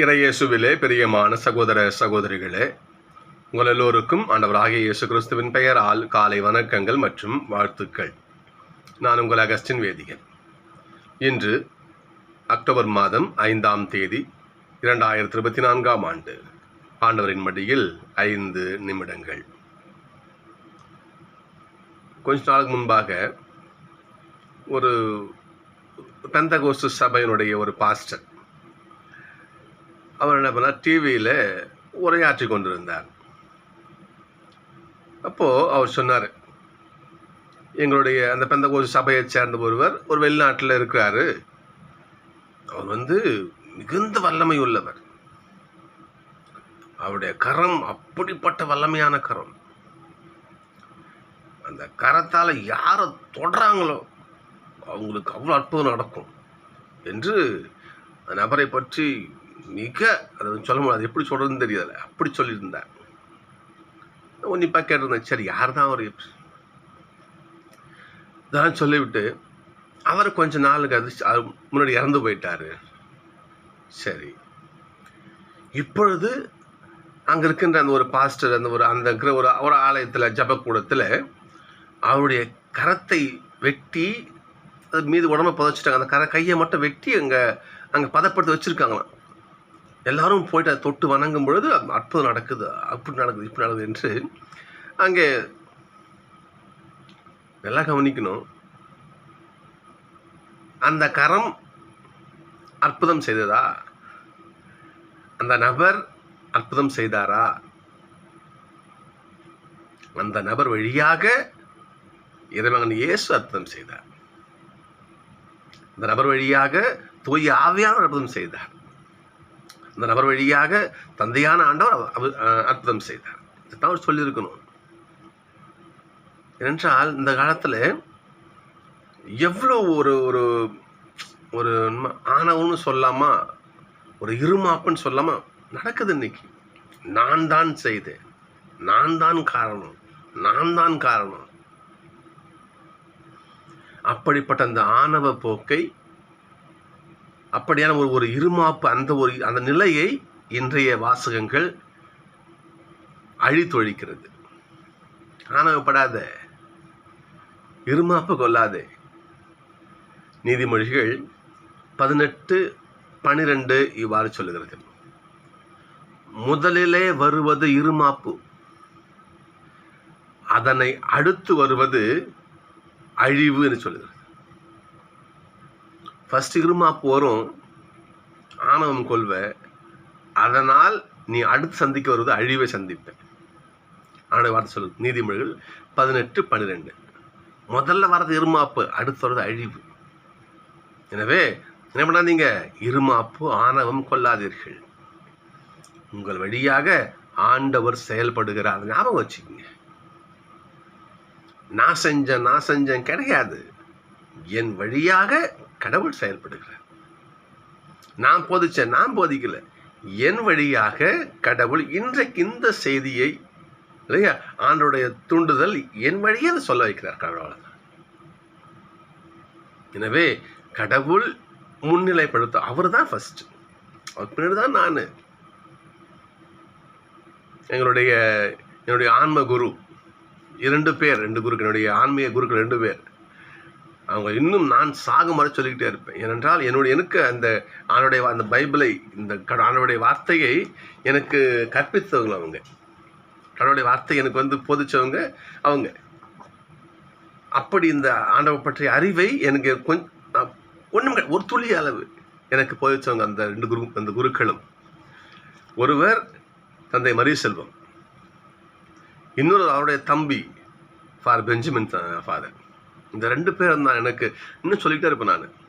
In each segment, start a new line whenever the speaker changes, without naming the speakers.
இறையேசுவிலே பிரியமான சகோதர சகோதரிகளே உங்கள் எல்லோருக்கும் ஆண்டவராகிய இயேசு கிறிஸ்துவின் பெயரால் காலை வணக்கங்கள் மற்றும் வாழ்த்துக்கள். நான் உங்கள் அகஸ்டின் வேதிகன். இன்று அக்டோபர் மாதம் ஐந்தாம் தேதி இரண்டாயிரத்தி இருபத்தி நான்காம் ஆண்டு ஆண்டவரின் மடியில் ஐந்து நிமிடங்கள். கொஞ்ச நாளுக்கு முன்பாக ஒரு பெந்தகோஸ்து சபையினுடைய ஒரு பாஸ்டர் அவர் என்ன பண்ணார்? டிவியில் உரையாற்றி கொண்டிருந்தார். அப்போது அவர் சொன்னார் எங்களுடைய அந்த பெந்தகோஸ்து சபையை சேர்ந்த ஒருவர் ஒரு வெளிநாட்டில் இருக்கிறாரு. அவர் வந்து மிகுந்த வல்லமை உள்ளவர். அவருடைய கரம் அப்படிப்பட்ட வல்லமையான கரம். அந்த கரத்தால் யாரை தொடுறாங்களோ அவங்களுக்கு அவ்வளோ அற்புதம் நடக்கும் என்று அந்த நபரை பற்றி மிக அதை சொல்ல முடியாது. எப்படி சொல்கிறதுன்னு தெரியல அப்படி சொல்லியிருந்தேன். உன்னிப்பாக கேட்டிருந்தேன் சரி யார் தான் அவர்? இதெல்லாம் சொல்லிவிட்டு அவர் கொஞ்ச நாளுக்கு அது முன்னாடி இறந்து போயிட்டாரு. சரி. இப்பொழுது அங்கே இருக்கின்ற அந்த ஒரு பாஸ்டர் அந்த ஒரு அந்த இருக்கிற ஒரு ஒரு ஆலயத்தில் ஜபக்கூடத்தில் அவருடைய கரத்தை வெட்டி அது மீது உடம்பை புதைச்சிட்டாங்க. அந்த கரை கையை மட்டும் வெட்டி அங்கே அங்கே பதப்படுத்தி வச்சுருக்காங்களாம். எல்லாரும் போயிட்டு அதை தொட்டு வணங்கும் பொழுது அற்புதம் நடக்குது. அப்படி நடக்குது இப்படி நடக்குது என்று அங்கே நல்லா கவனிக்கணும். அந்த கரம் அற்புதம் செய்ததா? அந்த நபர் அற்புதம் செய்தாரா? அந்த நபர் வழியாக இறைமகன் இயேசு அற்புதம் செய்தார். அந்த நபர் வழியாக தூய ஆவியான அற்புதம் செய்தார். அந்த நபர் வழியாக தந்தையான ஆண்டவர் அவர் அற்புதம் செய்தார். இதுதான் அவர் சொல்லியிருக்கணும். என்றால் இந்த காலத்தில் எவ்வளோ ஒரு ஒரு ஒரு ஆணவம்னு சொல்லாமா ஒரு இருமாப்புன்னு சொல்லாமா நடக்குது இன்னைக்கு. நான் தான் செய்தேன். நான் தான் காரணம். நான் தான் காரணம். அப்படிப்பட்ட அந்த ஆணவ போக்கை அப்படியான ஒரு ஒரு இருமாப்பு அந்த ஒரு அந்த நிலையை இன்றைய வாசகங்கள் அழித்தொழிக்கிறது. ஆணவப்படாத இருமாப்பு கொள்ளாதே நீதிமொழிகள் பதினெட்டு பனிரெண்டு இவ்வாறு சொல்லுகிறது. முதலிலே வருவது இருமாப்பு அதனை அடுத்து வருவது அழிவுன்னு சொல்லுகிறது. ஃபஸ்ட்டு இருமாப்பு வரும் ஆணவம் கொள்வ. அதனால் நீ அடுத்து சந்திக்க வருவது அழிவை சந்திப்பேன் ஆணவ வார்த்தை சொல்லுது. நீதிமொழிகள் பதினெட்டு பன்னிரெண்டு முதல்ல வரது இருமாப்பு அடுத்து வர்றது அழிவு. எனவே என்ன பண்ணாதீங்க? இருமாப்பு ஆணவம் கொள்ளாதீர்கள். உங்கள் வழியாக ஆண்டவர் செயல்படுகிறார். ஞாபகம் வச்சுக்கோங்க. நான் செஞ்சேன் நான் செஞ்சேன் கிடையாது. என் வழியாக கடவுள் செயல்படுகிறார். நான் போதிச்சேன் நான் போதிக்கல. என் வழியாக கடவுள் இன்றைக்கு இந்த செய்தியை இல்லையா? ஆண்டோடைய தூண்டுதல் என் வழியே அதை சொல்ல வைக்கிறார் கடவுள் எனவே கடவுள் முன்னிலைப்படுத்த அவர் தான் ஃபர்ஸ்ட் அவர் பின்னாடி தான் நான். எங்களுடைய என்னுடைய ஆன்ம குரு இரண்டு பேர் ரெண்டு குருக்கு என்னுடைய ஆன்மீக குருக்கள் ரெண்டு பேர். அவங்க இன்னும் நான் சாகும் வரை சொல்லிக்கிட்டே இருப்பேன். ஏனென்றால் என்னுடைய எனக்கு அந்த ஆணுடைய அந்த பைபிளை இந்த ஆணுடைய வார்த்தையை எனக்கு கற்பித்தவங்க அவங்க. கடவுளுடைய வார்த்தை எனக்கு வந்து போதிச்சவங்க அவங்க. அப்படி இந்த ஆண்டவை பற்றிய அறிவை எனக்கு கொஞ்சம் ஒன்றும் ஒரு துளி அளவு எனக்கு போதிச்சவங்க அந்த ரெண்டு குரு அந்த குருக்களும். ஒருவர் தந்தை மரிய செல்வம் இன்னொரு அவருடைய தம்பி ஃபார் பெஞ்சமின் ஃபாதர். இந்த ரெண்டு பேரும் தான் எனக்கு இன்னும் சொல்லிக்கிட்டே இருப்பேன் நான்.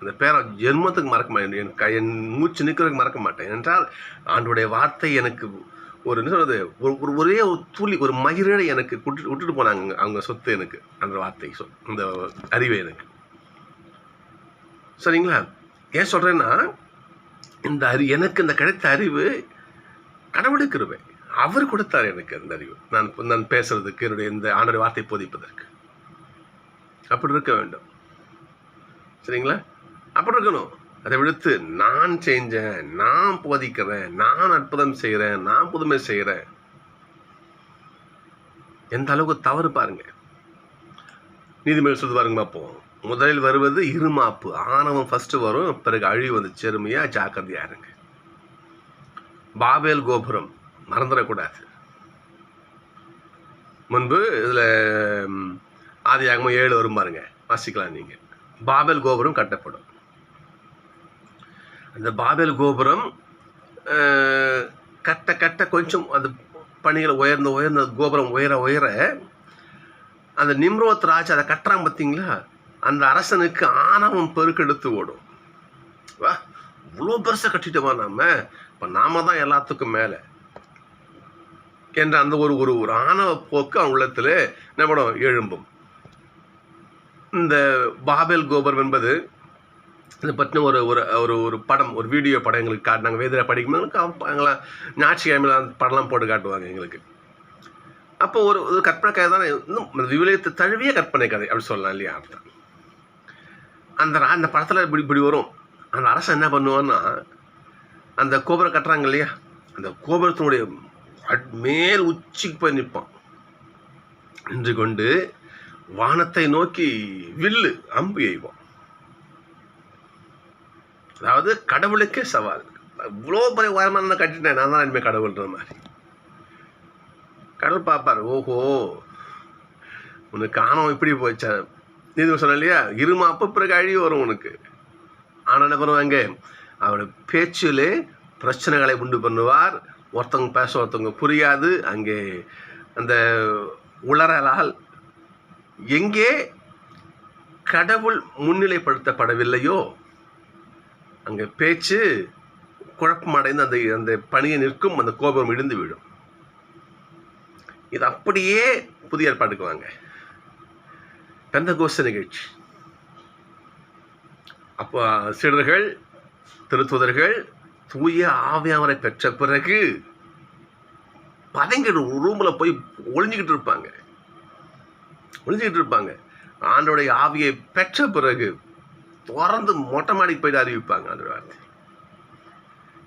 அந்த பேரை ஜென்மத்துக்கு மறக்க மாட்டேன் என் கை என் மூச்சு நிற்கிறதுக்கு மறக்க மாட்டேன். என்றால் ஆண்டுடைய வார்த்தை எனக்கு ஒரு என்ன சொல்கிறது ஒரு ஒரே ஒரு துளி ஒரு மகிழை எனக்கு விட்டு விட்டுட்டு போனாங்க அவங்க சொத்து எனக்கு அந்த வார்த்தை சொ அந்த அறிவை எனக்கு. சரிங்களா? ஏன் சொல்கிறேன்னா இந்த அறி எனக்கு இந்த கிடைத்த அறிவு கடவுளுக்கு இருவேன் அவர் கொடுத்தார் எனக்கு அந்த அறிவு. நான் நான் பேசுறதுக்கு என்னுடைய இந்த ஆண்டுடைய வார்த்தை போதிப்பதற்கு. அப்படி இருக்க வேண்டும். சரிங்களா? அப்படி இருக்கணும் அதை விடுத்து நான் செஞ்சேன் நான் போதிக்கிறேன் நான் அற்புதம் செய்கிறேன் நான் புதுமை செய்கிறேன் எந்த அளவுக்கு தவறு பாருங்க. நீதிமன்றம் சொல்லுது பாருங்க பார்ப்போம் முதலில் வருவது இருமாப்பு. ஆணவம் ஃபர்ஸ்ட் வரும் பிறகு அழிவு வந்து செருமையாக ஜாக்கிரதையா இருங்க. பாபேல் கோபுரம். மறந்துடக்கூடாது. முன்பு இதில் ஆதியாகமம் ஏழு வரும் பாருங்க. வாசிக்கலாம் நீங்கள் பாபேல் கோபுரம் கட்டப்படும். அந்த பாபேல் கோபுரம் கட்ட கட்ட கொஞ்சம் அந்த பணிகளை உயர்ந்த உயர்ந்த கோபுரம் உயர உயர அந்த நிம்ரோத் ராஜ் அதை கட்டுறான் பார்த்தீங்களா? அந்த அரசனுக்கு ஆணவம் பெருக்கெடுத்து ஓடும். வா இவ்வளோ பெருசாக கட்டிட்டோமா நாம? இப்போ நாம தான் எல்லாத்துக்கும் மேலே. என்ற அந்த ஒரு ஒரு ஒரு ஆணவ போக்கு அவன் உள்ளத்தில் என்ன படம் எழும்பும். இந்த பாபேல் கோபுரம் என்பது இதை பற்றின ஒரு ஒரு ஒரு ஒரு படம் ஒரு வீடியோ படம் எங்களுக்கு காட்டினாங்க வேதிரை படிக்கும்போது எங்களாம் ஞாயிற்றுக்கிழமையில் அந்த படம்லாம் போட்டு காட்டுவாங்க எங்களுக்கு. அப்போ ஒரு ஒரு கற்பனை கதை தான் இன்னும் அந்த விவிலியத்தை தழுவிய கற்பனை கதை அப்படி சொல்லலாம் இல்லையா? அப்படிதான் அந்த அந்த படத்தில் இப்படி இப்படி வரும். அந்த அரசன் என்ன பண்ணுவான்னா அந்த கோபுரம் கட்டுறாங்க இல்லையா? அந்த கோபுரத்தினுடைய அட்- மேல் உச்சிக்கு போய் நிற்பான். நின்று கொண்டு வானத்தை நோக்கி வில்லு அம்பு எய்வோம். அதாவது கடவுளுக்கே சவால். இவ்வளோ பெரிய உயரமாக நான் கட்டிட்டேன் நான் தான் இனிமேல் கடவுள்ன்ற மாதிரி. கடவுள் பார்ப்பார் ஓஹோ உனக்கு ஆணவம் இப்படி போச்சா? நீ சொன்ன இல்லையா? இருமாப்பு பிறகு அழிவு வரும் உனக்கு. ஆனால் என்ன பண்ணுவாங்க? அவருடைய பேச்சிலே பிரச்சனைகளை உண்டு பண்ணுவார். ஒருத்தவங்க பேச ஒருத்தவங்க புரியாது. அங்கே அந்த உளறலால் எங்கே கடவுள் முன்னிலைப்படுத்தப்படவில்லையோ அங்கே பேச்சு குழப்பமடைந்து அந்த அந்த பணியை நிற்கும் அந்த கோபுரம் இடிந்து விடும் இது அப்படியே புதிய ஏற்பாட்டுக்கு வாங்க. கோஷ நிகழ்ச்சி. அப்போ சீடர்கள் திருத்துதர்கள் தூய ஆவியாமரை பெற்ற பிறகு பதங்கிட்டு ரூமில் போய் ஒளிஞ்சிக்கிட்டு இருப்பாங்க. ஒழிஞ்சிக்கிட்டு இருப்பாங்க. ஆண்டோடைய ஆவியை பெற்ற பிறகு திறந்து மொட்டை மாடிக்கு போயிட்டு அறிவிப்பாங்க அந்த வார்த்தை.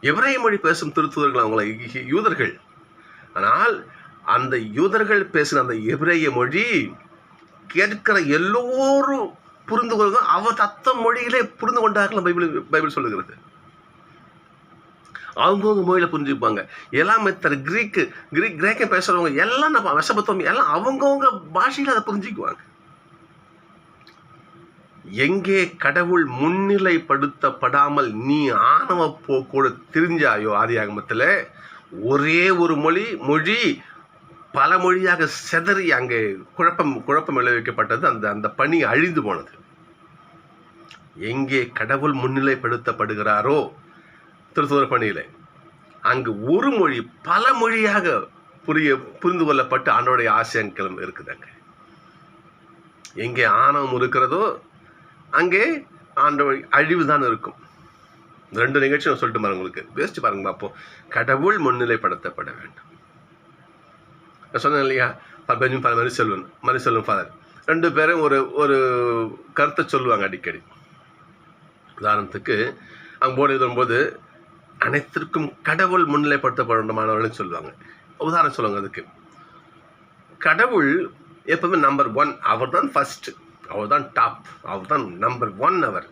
எவரைய மொழி பேசும் திருத்துதர்கள் அவங்கள யூதர்கள். ஆனால் அந்த யூதர்கள் பேசின அந்த எபிரேய மொழி கேட்கிற எல்லோரும் புரிந்து கொள்வது அவர் தத்த மொழியிலே புரிந்து கொண்டார்கள் பைபிள் பைபிள் சொல்லுகிறது. அவங்கவுங்க மொழியில் புரிஞ்சுப்பாங்க. எல்லாமே தர கிரீக்கு கிரீக் கிரேக்கம் பேசுறவங்க எல்லாம் நம்ம விஷபத்தம் எல்லாம் அவங்கவுங்க பாஷையில் அதை புரிஞ்சுக்குவாங்க. எங்கே கடவுள் முன்னிலைப்படுத்தப்படாமல் நீ ஆணவ போக்கோடு தெரிஞ்சாயோ ஆதியாகமத்தில் ஒரே ஒரு மொழி மொழி பல மொழியாக செதறி அங்கே குழப்பம் குழப்பம் விளைவிக்கப்பட்டது. அந்த அந்த பணி அழிந்து போனது. எங்கே கடவுள் முன்னிலைப்படுத்தப்படுகிறாரோ திருத்துவர பணியில். அங்கு ஒரு மொழி பல மொழியாக புரிய புரிந்து கொள்ளப்பட்டு ஆண்டோடைய ஆசியங்களும் இருக்குது அங்கே. எங்கே ஆணவம் இருக்கிறதோ அங்கே ஆண்டவர் அழிவு தான் இருக்கும் ரெண்டு நிகழ்ச்சி நான் சொல்லிட்டு பாருங்க உங்களுக்கு. பேசிட்டு பாருங்க பார்ப்போம் கடவுள் முன்னிலைப்படுத்தப்பட வேண்டும். நான் சொன்னேன் இல்லையா? பெஞ்சும் ஃபாதர் மரிசெல்வன் மரிசெல்வன் ஃபாதர். ரெண்டு பேரும் ஒரு ஒரு கருத்தை சொல்லுவாங்க அடிக்கடி. உதாரணத்துக்கு அவங்க போர்டு எழுதும்போது அனைத்திற்கும் கடவுள் முன்னிலைப்படுத்தப்பட வேண்டுமானவர்கள்னு சொல்லுவாங்க. உதாரணம் சொல்லுவாங்க அதுக்கு. கடவுள் எப்பவுமே நம்பர் ஒன் அவர் தான் ஃபர்ஸ்ட் அவர் தான் டாப் அவர் தான் நம்பர் ஒன் அவர்.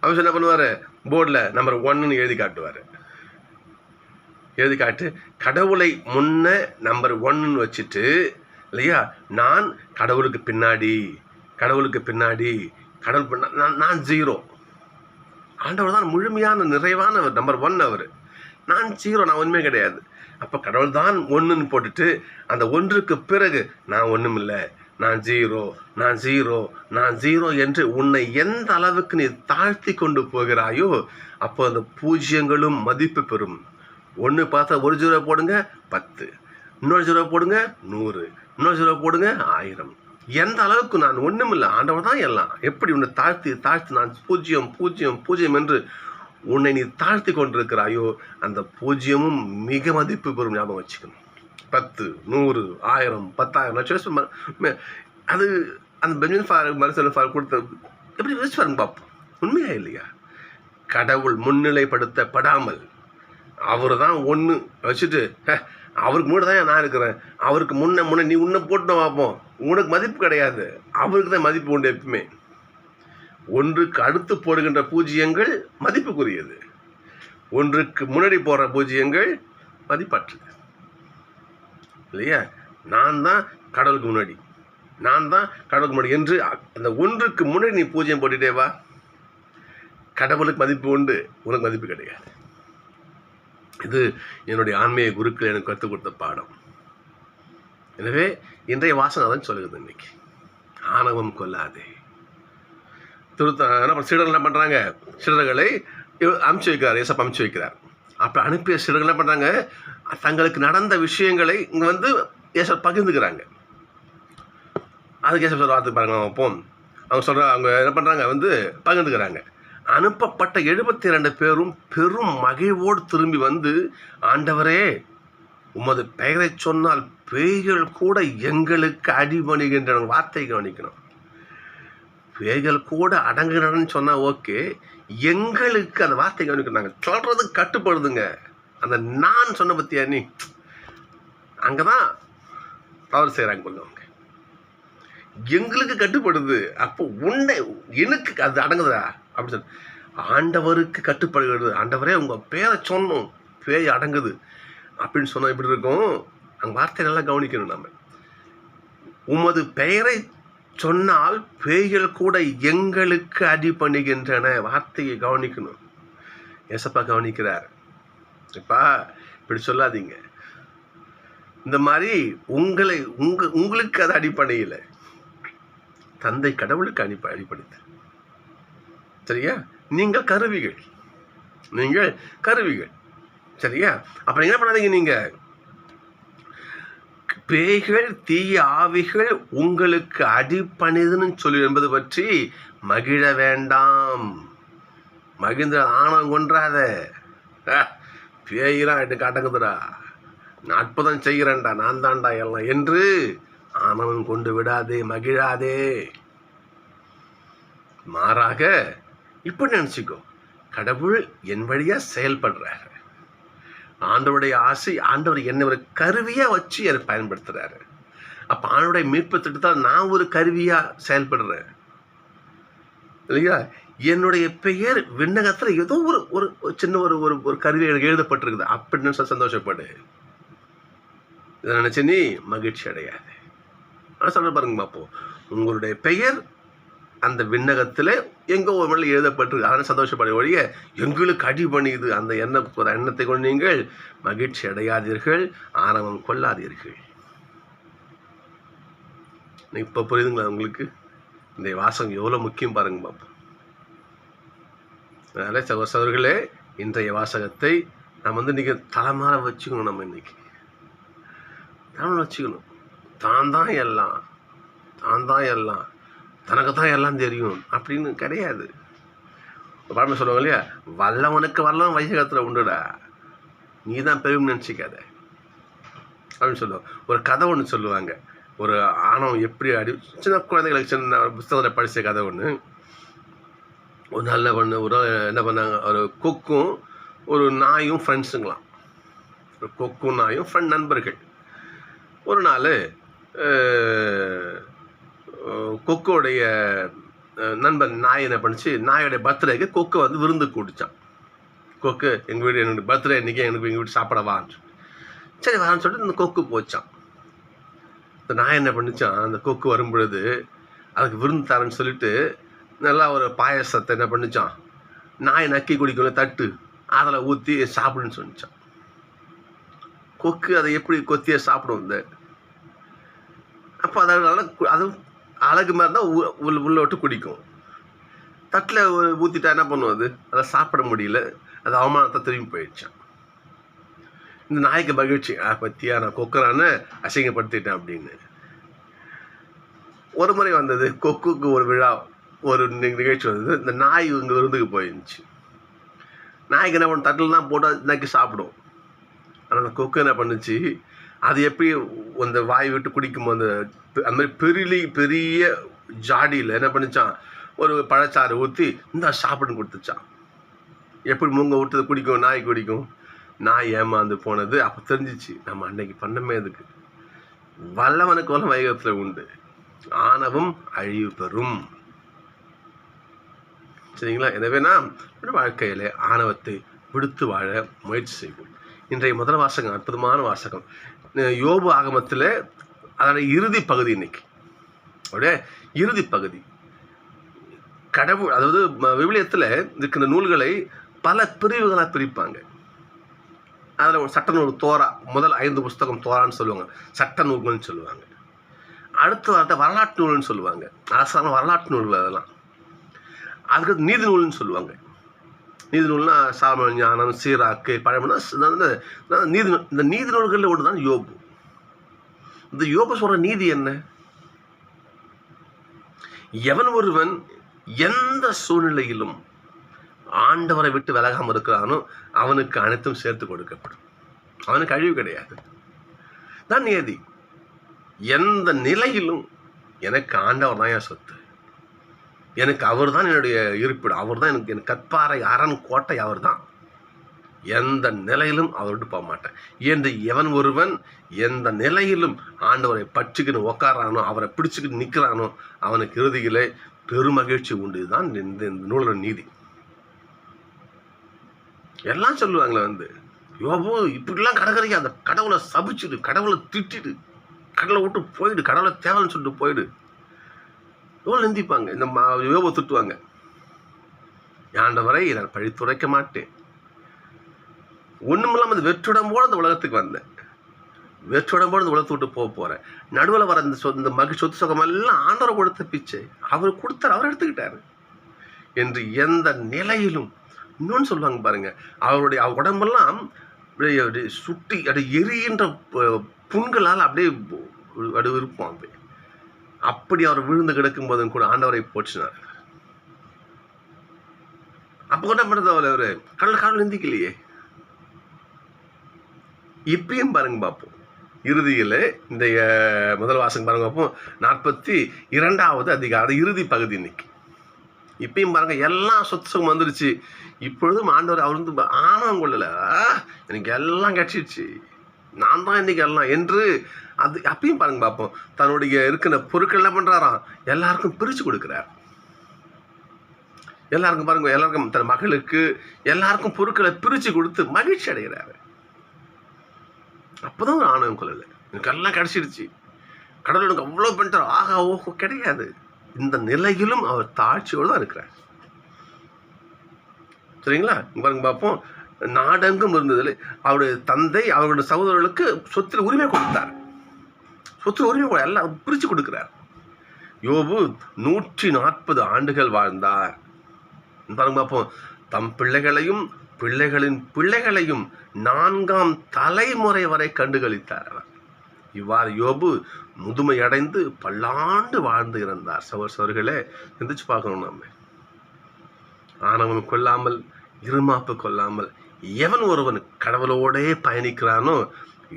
அவர் என்ன பண்ணுவார்? போர்டில் நம்பர் ஒன்னு எழுதி காட்டுவார். எழுதி காட்டு கடவுளை முன்ன நம்பர் ஒன்னு வச்சுட்டு இல்லையா? நான் கடவுளுக்கு பின்னாடி கடவுளுக்கு பின்னாடி கடவுள் பின்னா நான் நான் ஜீரோ ஆண்டவர் தான் முழுமையான நிறைவானவர் நம்பர் ஒன் அவர். நான் ஜீரோ நான் ஒன்றுமே கிடையாது. அப்போ கடவுள் தான் ஒன்றுன்னு போட்டுட்டு அந்த ஒன்றுக்கு பிறகு நான் ஒன்றும் இல்லை. நான் ஜீரோ நான் ஜீரோ நான் ஜீரோ என்று உன்னை எந்த அளவுக்கு நீ தாழ்த்தி கொண்டு போகிறாயோ அப்போ அந்த பூஜ்ஜியங்களும் மதிப்பு பெறும். ஒன்று பார்த்தா ஒரு ஜீரோ போடுங்க பத்து. இன்னொரு ஜீரோ போடுங்க நூறு. இன்னொரு ஜீரோ போடுங்க ஆயிரம். எந்த அளவுக்கு நான் ஒன்றுமில்லை ஆண்டவர் தான் எல்லாம். எப்படி உன்னை தாழ்த்தி தாழ்த்தி நான் பூஜ்ஜியம் பூஜ்ஜியம் பூஜ்ஜியம் என்று உன்னை நீ தாழ்த்தி கொண்டிருக்கிறாயோ அந்த பூஜ்ஜியமும் மிக மதிப்பு பெறும் ஞாபகம் வச்சுக்கணும். பத்து நூறு ஆயிரம் பத்தாயிரம் லட்சம் அது அந்த பெஞ்சமின் ஃபார் மரிசல் ஃபார் கொடுத்த எப்படி யோசிச்சு பாருங்க பார்ப்போம் உண்மையா இல்லையா? கடவுள் முன்னிலைப்படுத்தப்படாமல் அவர் தான் ஒன்று வச்சுட்டு "ஹே, அவருக்கு முன்னாடி தான் நான் இருக்கிறேன். அவருக்கு முன்ன முன்ன நீ உன்னை போட்டு பார்ப்போம். உனக்கு மதிப்பு கிடையாது. அவருக்கு தான் மதிப்பு உண்டு எப்பவுமே. ஒன்றுக்கு அடுத்து போடுகின்ற பூஜ்ஜியங்கள் மதிப்புக்குரியது. ஒன்றுக்கு முன்னாடி போடுற பூஜ்ஜியங்கள் மதிப்பற்றது. இல்லையா? நான் தான் கடவுளுக்கு முன்னாடி. நான் தான் கடவுளுக்கு முன்னாடி என்று அந்த ஒன்றுக்கு முன்னாடி நீ பூஜ்ஜியம் போட்டுட்டே வா. கடவுளுக்கு மதிப்பு உண்டு உனக்கு மதிப்பு கிடையாது. இது என்னுடைய ஆன்மீக குருக்கள் எனக்கு கற்றுக் கொடுத்த பாடம். எனவே இன்றைய வாசனை தான் சொல்லுது இன்னைக்கு. ஆணவம் கொல்லாதே திருத்த என்ன சீடர்கள் என்ன பண்ணுறாங்க சீடர்களை அமுச்சு வைக்கிறார் ஏசப்ப அமுச்சு வைக்கிறார். அப்போ அனுப்பிய சீடர்கள் என்ன பண்ணுறாங்க தங்களுக்கு நடந்த விஷயங்களை இங்கே வந்து ஏசப் பகிர்ந்துக்கிறாங்க. அதுக்கு ஏசப் சொல்கிற வார்த்தை பாருங்க போம் அவங்க சொல்கிற அவங்க என்ன பண்ணுறாங்க வந்து பகிர்ந்துக்கிறாங்க. அனுப்பப்பட்ட எழுபத்தி ரெண்டு பேரும் பெரும் மகிழ்வோடு திரும்பி வந்து ஆண்டவரே உமது பெயரை சொன்னால் பேய்கள் கூட எங்களுக்கு அடிபணிகின்ற வார்த்தை கவனிக்கணும். பேய்கள் கூட அடங்குறன்னு சொன்னால் ஓகே எங்களுக்கு அந்த வார்த்தை கவனிக்கணும். நாங்கள் சொல்கிறது கட்டுப்படுதுங்க. அந்த நான் சொன்ன பற்றியா நீ? அங்கே தான் தவறு செய்கிறாங்க கொஞ்சம் அவங்க எங்களுக்கு கட்டுப்படுது. அப்போ உன்னை எனக்கு அது அடங்குதா? அப்படின்னு சொல்லி ஆண்டவருக்கு கட்டுப்படுகிறது. ஆண்டவரே உங்கள் பேரை சொன்னோம். பேய் அடங்குது. அப்படின்னு சொன்னால் எப்படி இருக்கும்? அந்த வார்த்தை நல்லா கவனிக்கணும் நம்ம. உமது பெயரை சொன்னால் பேய்கள் கூட எங்களுக்கு அடி பண்ணுகின்றன வார்த்தையை கவனிக்கணும். எசப்பா கவனிக்கிறார். இப்பா இப்படி சொல்லாதீங்க. இந்த மாதிரி உங்களை உங்க உங்களுக்கு அது அடிப்படையில் தந்தை கடவுளுக்கு அடிப்ப அடிப்படைத்து சரியா? நீங்கள் கருவிகள். நீங்கள் கருவிகள். சரியா? அப்புறம் என்ன பண்ணாதீங்க நீங்க? பேய்கள் தீய ஆவிகள் உங்களுக்கு அடிப்பணிதுன்னு சொல்லி என்பது பற்றி மகிழ வேண்டாம். மகிழ்ந்த ஆணவம் கொன்றாத. பேயெல்லாம் எனக்கு அடங்குதுடா நான் அற்புதம் செய்கிறேன்டா நான் தான்டா எல்லாம் என்று ஆணவம் கொண்டு விடாதே மகிழாதே. மாறாக இப்படி நினச்சிக்கோ. கடவுள் என் வழியா செயல்படுறாரு. ஆண்டவருடைய ஆசை ஆண்டவர் என்னை ஒரு கருவியா வச்சு அதை பயன்படுத்துறாரு. அப்ப ஆண்டோடைய மீட்பு திட்டத்தால் நான் ஒரு கருவியா செயல்படுறேன். இல்லையா? என்னுடைய பெயர் விண்ணகத்துல ஏதோ ஒரு ஒரு சின்ன ஒரு ஒரு ஒரு கருவி எனக்கு எழுதப்பட்டிருக்குது அப்படின்னு சொல்ல சந்தோஷப்படு. இதை நினச்சி நீ மகிழ்ச்சி அடையாது. ஆனால் சொல்ல பாருங்க பார்ப்போம் உங்களுடைய பெயர் அந்த விண்ணகத்தில் எங்கோ ஒரு மணி எழுதப்பட்டிருக்கு. அதனால் சந்தோஷப்பட ஒழிய எங்களுக்கு அடி பண்ணிது அந்த எண்ண ஒரு எண்ணத்தை கொண்டு நீங்கள் மகிழ்ச்சி அடையாதீர்கள் ஆரம்பம் கொள்ளாதீர்கள். இப்போ புரியுதுங்களா உங்களுக்கு? இந்த வாசகம் எவ்வளோ முக்கியம் பாருங்க பாப்போம். அதனால் சகோ சகோதரர்களே இன்றைய வாசகத்தை நம்ம வந்து இன்றைக்கி தலைமாற வச்சுக்கணும் நம்ம இன்னைக்கு. தமிழ் வச்சுக்கணும். தான் தான் எல்லாம். தான் தான் எல்லாம். தனக்கு தான் எல்லாம் தெரியும் அப்படின்னு கிடையாது. பழமை சொல்லுவாங்க இல்லையா? வல்லவனுக்கு வல்லம் வைசகத்தில் உண்டுடா. நீ தான் பெரும் நினச்சிக்காத. அப்படின்னு சொல்லுவாங்க. ஒரு கதை ஒன்று சொல்லுவாங்க. ஒரு ஆணவம் எப்படி அடி சின்ன குழந்தைகளுக்கு சின்ன புஸ்தகத்தில் படித்த கதை ஒன்று ஒரு நல்ல ஒன்று ஒரு என்ன பண்ணாங்க? ஒரு கொக்கும் ஒரு நாயும் ஃப்ரெண்ட்ஸுங்களாம் ஒரு கொக்கும் நாயும் ஃப்ரெண்ட் நண்பர்கள். ஒரு நாள் கொக்கோடைய நண்பன் நாய் என்ன பண்ணுச்சு நாயோடைய பர்த்டேக்கு கொக்கு வந்து விருந்து கூடிச்சான் கொக்கு எங்கள் வீடு என்னுடைய பர்த்டே இன்றைக்கி எனக்கு எங்கள் வீட்டு சாப்பிட வான்னு சரி வரான்னு சொல்லிட்டு இந்த கொக்கு போச்சான். இந்த நாய் என்ன பண்ணிச்சான் அந்த கொக்கு வரும்பொழுது அதுக்கு விருந்து தரேன்னு சொல்லிட்டு நல்லா ஒரு பாயசத்தை என்ன பண்ணிச்சான்? நாய் நக்கி குடிக்கணும் தட்டு அதில் ஊற்றி சாப்பிடுன்னு சொன்னிச்சான். கொக்கு அதை எப்படி கொத்தியாக சாப்பிடும் இந்த? அப்போ அதனால அதுவும் அது அழகு மாதிரி தான் உ- உள்ள உள்ள விட்டு குடிக்கும். தட்டில் ஊற்றிட்டா என்ன பண்ணும் அது? அதை சாப்பிட முடியல. அது அவமானத்தை திரும்பி போயிடுச்சான் இந்த நாய்க்கு மகிழ்ச்சி. ஆ பத்தியா நான் கொக்கரான்னு அசிங்கப்படுத்திட்டேன் அப்படின்னு. ஒரு முறை வந்தது. கொக்குக்கு ஒரு விழா ஒரு நிகழ்ச்சி வந்தது. இந்த நாய் இங்கே விருந்துக்கு போயிருந்துச்சு. நாய்க்கு என்ன பண்ணும்? தட்டில் தான் போட்டு இன்னைக்கு சாப்பிடும். ஆனால் அந்த கொக்கு என்ன பண்ணுச்சு? அது எப்படி அந்த வாய் விட்டு குடிக்கும் அந்த அந்த மாதிரி பெரிய பெரிய ஜாடியில் என்ன பண்ணுச்சான்? ஒரு பழச்சாறு ஊற்றி இந்த சாப்பிடுன்னு கொடுத்துச்சான். எப்படி மூங்க விட்டது குடிக்கும் நாய் குடிக்கும்? நாய் ஏமாந்து போனது அப்போ தெரிஞ்சிச்சு நம்ம அன்னைக்கு பண்ணமே அதுக்கு. வல்லவனுக்கு வல்ல வைகத்தில் உண்டு. ஆணவம் அழிவு பெறும். சரிங்களா? எனவே நாம் வாழ்க்கையில் ஆணவத்தை விடுத்து வாழ முயற்சி செய்வோம். இன்றைய முதல் வாசகம் அற்புதமான வாசகம். யோபு ஆகமத்தில் அதோட இறுதி பகுதி இன்னைக்கு. அப்படியே? இறுதி பகுதி. கடவுள் அதாவது விவிலியத்தில் இருக்கிற நூல்களை பல பிரிவுகளாக பிரிப்பாங்க. அதில் ஒரு சட்ட நூல் தோரா முதல் ஐந்து புஸ்தகம் தோரான்னு சொல்லுவாங்க. சட்ட நூல்கள்னு சொல்லுவாங்க. அடுத்த வார்த்தை வரலாற்று நூல்னு சொல்லுவாங்க. அரசாங்க வரலாற்று நூல்கள் அதெல்லாம். அதுக்கு நீதி நூல்னு சொல்லுவாங்க. நீதி நூல்னா சாம ஞானம் சீராக்கு பழமனா நீதி இந்த நீதி நூல்களில் ஒன்று தான் யோபு. இந்த யோபு சொல்கிற நீதி என்ன? எவன் ஒருவன் எந்த சூழ்நிலையிலும் ஆண்டவரை விட்டு விலகாமல் இருக்கிறானோ அவனுக்கு அனைத்தும் சேர்த்து கொடுக்கப்படும். அவனுக்கு அழிவு கிடையாது. தான் நியதி. எந்த நிலையிலும் எனக்கு ஆண்டவர் தான் என் சொத்து. எனக்கு அவர் தான் என்னுடைய இருப்பிடம். அவர் தான் எனக்கு என் கற்பாறை அரண் கோட்டை அவர் தான் எந்த நிலையிலும் அவர் போக மாட்டேன். என்று எவன் ஒருவன் எந்த நிலையிலும் ஆண்டவரை பற்றிக்கின்னு உக்காரானோ அவரை பிடிச்சிக்கிட்டு நிற்கிறானோ அவனுக்கு இறுதியிலே பெருமகிழ்ச்சி உண்டு இதுதான் இந்த இந்த நூலோட நீதி. எல்லாம் சொல்லுவாங்களே வந்து யோபோ இப்படிலாம் கடற்கரைக்கு அந்த கடவுளை சபிச்சிடு கடவுளை திட்டிடு கடலை விட்டு போயிடு கடவுளை தேவைன்னு சொல்லிட்டு போயிடு. எவ்வளோ நிந்திப்பாங்க. இந்த மா யோபோ திட்டுவாங்க. ஆண்டவரை நான் பழித்துரைக்க மாட்டேன். ஒன்றுமில்லாமல் அந்த வெற்றிடம்போடு அந்த உலகத்துக்கு வந்தேன். வெற்றிடம்போடு இந்த உலகத்தை விட்டு போக போகிறேன் நடுவில் வர இந்த சொ இந்த மகி சொத்து சுகம் எல்லாம் ஆண்டவரை கொடுத்த பிச்சை. அவர் கொடுத்தார் அவர் எடுத்துக்கிட்டாரு. என்று எந்த நிலையிலும் இன்னொன்று சொல்லுவாங்க பாருங்கள் அவருடைய உடம்பெல்லாம் அப்படியே அப்படியே சுட்டி அப்படியே எரிகின்ற புண்களால் அப்படியே அப்படி இருப்போம் அப்படியே அப்படி அவர் விழுந்து கிடக்கும் கூட ஆண்டவரை போற்றினார். அப்போ என்ன பண்ணுறது அவர் அவர் கடல் கடல் நிந்திக்கலையே. இப்பயும் பாருங்க பார்ப்போம். இறுதியில் இந்த முதல் வாசகம் பாருங்க பார்ப்போம். நாற்பத்தி இரண்டாவது அதிகாரம் இறுதி பகுதி இன்னைக்கு. இப்பயும் பாருங்க எல்லாம் சொத்து சுகம் வந்துருச்சு. இப்பொழுதும் ஆண்டவர் அவர் வந்து ஆணவம் கொள்ளல. எனக்கு எல்லாம் கிடைச்சிருச்சு நான் தான் இன்னைக்கு எல்லாம். என்று அது அப்பயும் பாருங்க பார்ப்போம் தன்னுடைய இருக்கிற பொருட்கள் என்ன பண்ணுறாராம் எல்லாருக்கும் பிரிச்சு கொடுக்குறார். எல்லாருக்கும் பாருங்க எல்லாருக்கும் தன் மகளுக்கு எல்லாருக்கும் பொருட்களை பிரிச்சு கொடுத்து மகிழ்ச்சி அடைகிறாரு. அப்போதான் ஒரு ஆணவம் கொள்ளலை எனக்கு எல்லாம் கிடச்சிடுச்சு கடவுள் எனக்கு அவ்வளோ பண்ணிட்டார். ஆகா ஓஹோ கிடையாது. இந்த நிலையிலும் அவர் தாழ்ச்சியோடு தான் இருக்கிறார். சரிங்களா? பாருங்க பார்ப்போம் நாடெங்கும் இருந்ததில் அவருடைய தந்தை அவருடைய சகோதரர்களுக்கு சொத்தில் உரிமை கொடுத்தார். சொத்து உரிமை எல்லாம் பிரித்து கொடுக்குறார். யோபு நூற்றி நாற்பது ஆண்டுகள் வாழ்ந்தார். பாருங்க பார்ப்போம் தம் பிள்ளைகளையும் பிள்ளைகளின் பிள்ளைகளையும் நான்காம் தலைமுறை வரை கண்டுகளித்தார் அவர். இவ்வாறு யோபு முதுமையடைந்து பல்லாண்டு வாழ்ந்து இருந்தார் சவர் சவர்களே சிந்திச்சு பார்க்கணும் நம்ம. ஆணவம் கொள்ளாமல் இருமாப்பு கொள்ளாமல் எவன் ஒருவன் கடவுளோடே பயணிக்கிறானோ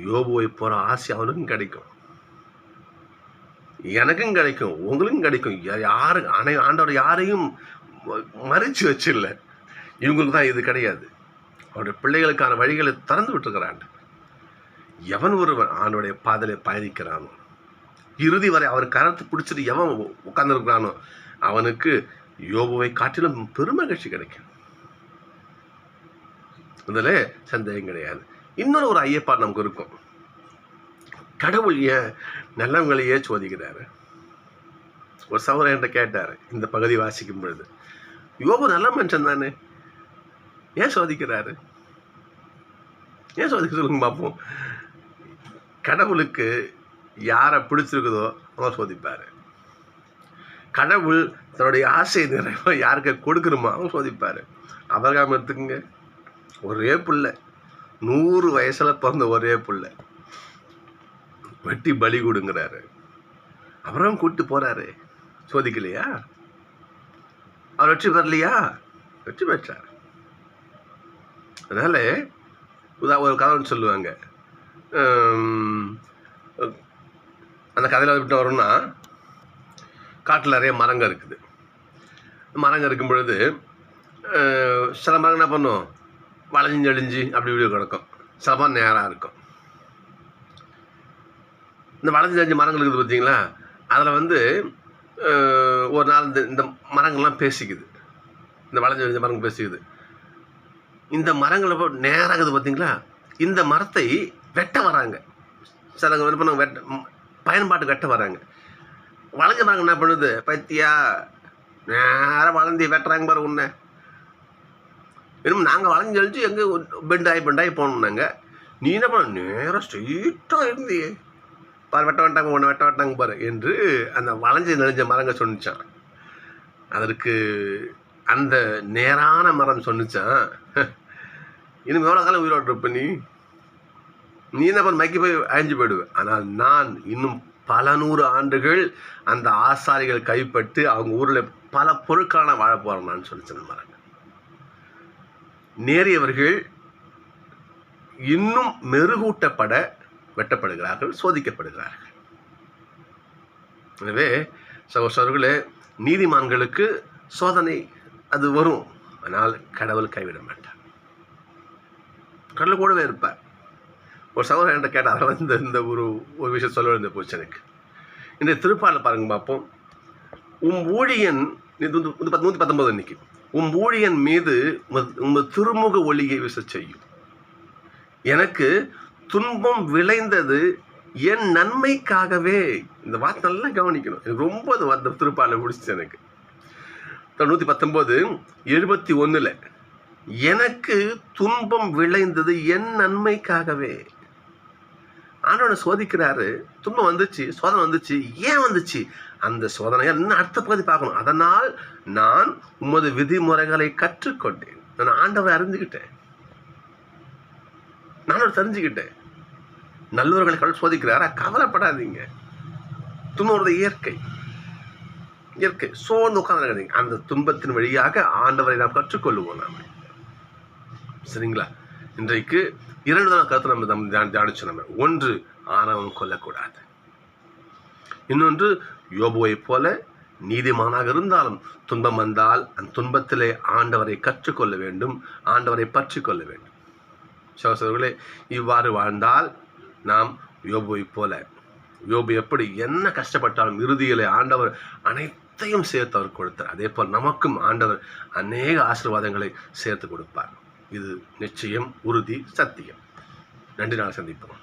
யோபுவை போகிற ஆசை அவனுக்கும் கிடைக்கும். எனக்கும் கிடைக்கும் உங்களுக்கும் கிடைக்கும். யா- யாரு அனை ஆண்டவர் யாரையும் ம- மறைச்சு வச்சில்ல. இவங்களுக்கு தான் இது கிடையாது. அவருடைய பிள்ளைகளுக்கான வழிகளை திறந்து விட்டுருக்கிறான் எவன் ஒருவன் ஆண்டோடைய பாதலை பயணிக்கிறானோ? இறுதி வரை அவர் கரத்து பிடிச்சிட்டு எவன் உட்கார்ந்துருக்கிறானோ? அவனுக்கு யோபுவை காட்டிலும் பெருமகிழ்ச்சி கிடைக்கும். அதில் சந்தேகம் கிடையாது. இன்னொரு ஒரு ஐயப்பாடு நமக்கு இருக்கும். கடவுள் ஏன் நல்லவங்களையே சோதிக்கிறாரு? ஒரு சகோதரன் என்கிட்ட கேட்டார் இந்த பகுதி வாசிக்கும் பொழுது. யோபு நல்ல மனுஷன் தானே? ஏன் சோதிக்கிறாரு? ஏன் சோதிக்க சொல்லுங்க பார்ப்போம் கடவுளுக்கு யாரை பிடிச்சிருக்குதோ அவன் சோதிப்பார். கடவுள் தன்னுடைய ஆசை நிறைவா யாருக்கு கொடுக்கணுமா அவன் சோதிப்பார். அபரகாம் எடுத்துக்கங்க ஒரே பிள்ளை. நூறு வயசுல பிறந்த ஒரே பிள்ளை. வெட்டி பலி கொடுங்கிறாரு. அப்புறம் கூப்பிட்டு போறாரு. சோதிக்கலையா? அவர் வெற்றி பெறலையா? வெற்றி பெற்றார். அதனால உதா- ஒரு கதை சொல்லுவாங்க. அந்த கதையில் விட்டு வரும்னா காட்டில் நிறைய மரங்கள் இருக்குது. மரங்கள் இருக்கும் பொழுது சில மரங்கள் என்ன பண்ணும்? வளைஞ்சு அழிஞ்சு அப்படி இப்படி கிடக்கும். சில மரம் நேராக இருக்கும். இந்த வளர்ந்து தெரிஞ்ச மரங்கள் இருக்குது பார்த்தீங்களா? அதில் வந்து ஒரு நாள் இந்த இந்த மரங்கள்லாம் பேசிக்குது. இந்த வளைஞ்சு அழிஞ்ச மரங்கள் பேசிக்குது. இந்த மரங்களை இப்போ நேராக இருக்குது பார்த்தீங்களா? இந்த மரத்தை வெட்ட வராங்க. சிலங்க என்ன வெட்ட பயன்பாட்டு பயன்பாட்டுக்கு வெட்ட வராங்க. வளைஞ்ச மரங்கள் என்ன பண்ணுது? பத்தியா நேராக வளர்ந்து வெட்டுறாங்க பாரு உன்ன. இன்னும் நாங்கள் வளைஞ்சு அழிச்சு எங்கே பெண்டாகி பெண்டாகி போனோம் நாங்கள் நீ என்ன பண்ண நேராக ஸ்ட்ரெயிட்டாக இருந்தியே. பார் வெட்ட வேண்டாங்க ஒன்று வெட்ட வேண்டாங்க பாரு என்று அந்த வளைஞ்சு நெளிஞ்ச மரங்க சொன்னிச்சான். அதற்கு அந்த நேரான மரம் சொன்னிச்சான். இன்னும் எவ்வளோ காலம் உயிரோடு இருப்ப நீ? நீ என்ன பண்ண மைக்கி போய் அழிஞ்சு போயிடுவேன் ஆனால் நான் இன்னும் பல நூறு ஆண்டுகள் அந்த ஆசாரிகள் கைப்பட்டு அவங்க ஊரில் பல பொருட்களான வாழ போகிறேன் நான் சொல்லிச்சேன் மரங்க. நேரியவர்கள் இன்னும் மெருகூட்டப்பட வெட்டப்படுகிறார்கள் சோதிக்கப்படுகிறார்கள். எனவே சகோசர்களே நீதிமான்களுக்கு சோதனை அது வரும். ஆனால் கடவுள் கைவிட மாட்டார். கடவுள் கூடவே இருப்பார். ஒரு சகோதரன் என்கிட்ட கேட்டார் இந்த இந்த ஒரு ஒரு விஷயம் சொல்ல வேண்டிய போச்சு எனக்கு. இந்த திருப்பாடல் பாருங்க பார்ப்போம் உம் ஊழியன் நூற்றி பத்தொன்பது இன்னைக்கு உம் ஊழியன் மீது உங்கள் திருமுக ஒளியை விச செய்யும். எனக்கு துன்பம் விளைந்தது என் நன்மைக்காகவே. இந்த வார்த்தை நல்லா கவனிக்கணும். எனக்கு ரொம்ப அது அந்த திருப்பாடலை பிடிச்சிச்சு எனக்கு. நூற்றி பத்தொம்போது எழுபத்தி ஒன்றில் எனக்கு துன்பம் விளைந்தது என் நன்மைக்காகவே. ஆண்டவனை சோதிக்கிறாரு. துன்பம் வந்துச்சு சோதனை வந்துச்சு. ஏன் வந்துச்சு? அந்த சோதனையை இன்னும் அடுத்த பகுதி பார்க்கணும். அதனால் நான் உமது விதிமுறைகளை கற்றுக்கொண்டேன். நான் ஆண்டவரை அறிஞ்சுக்கிட்டேன். நானும் தெரிஞ்சுக்கிட்டேன் நல்லவர்களை கடவுள் சோதிக்கிறாரா? கவலைப்படாதீங்க. துன்பம் இயற்கை. இயற்கை. சோர்ந்து உட்காந்துருக்காதீங்க அந்த துன்பத்தின் வழியாக ஆண்டவரை நாம் கற்றுக்கொள்வோம் நாம். சரிங்களா? இன்றைக்கு இரண்டு தான் கருத்து நம்ம நம்ம தியானிச்சோம் நம்ம. ஒன்று ஆணவம் கொல்லக்கூடாது. இன்னொன்று யோபுவைப் போல நீதிமானாக இருந்தாலும் துன்பம் வந்தால் அந்த துன்பத்திலே ஆண்டவரை கற்றுக்கொள்ள வேண்டும். ஆண்டவரை பற்றி கொள்ள வேண்டும். சகோதரர்களே இவ்வாறு வாழ்ந்தால் நாம் யோபுவை போல. யோபு எப்படி என்ன கஷ்டப்பட்டாலும் இறுதியிலே ஆண்டவர் அனைத்தையும் சேர்த்து அவர் கொடுத்தார். அதே போல் நமக்கும் ஆண்டவர் அநேக ஆசீர்வாதங்களை சேர்த்து கொடுப்பார். இது நிச்சயம் உறுதி சத்தியம். நன்றி நாள் சந்திப்போம்.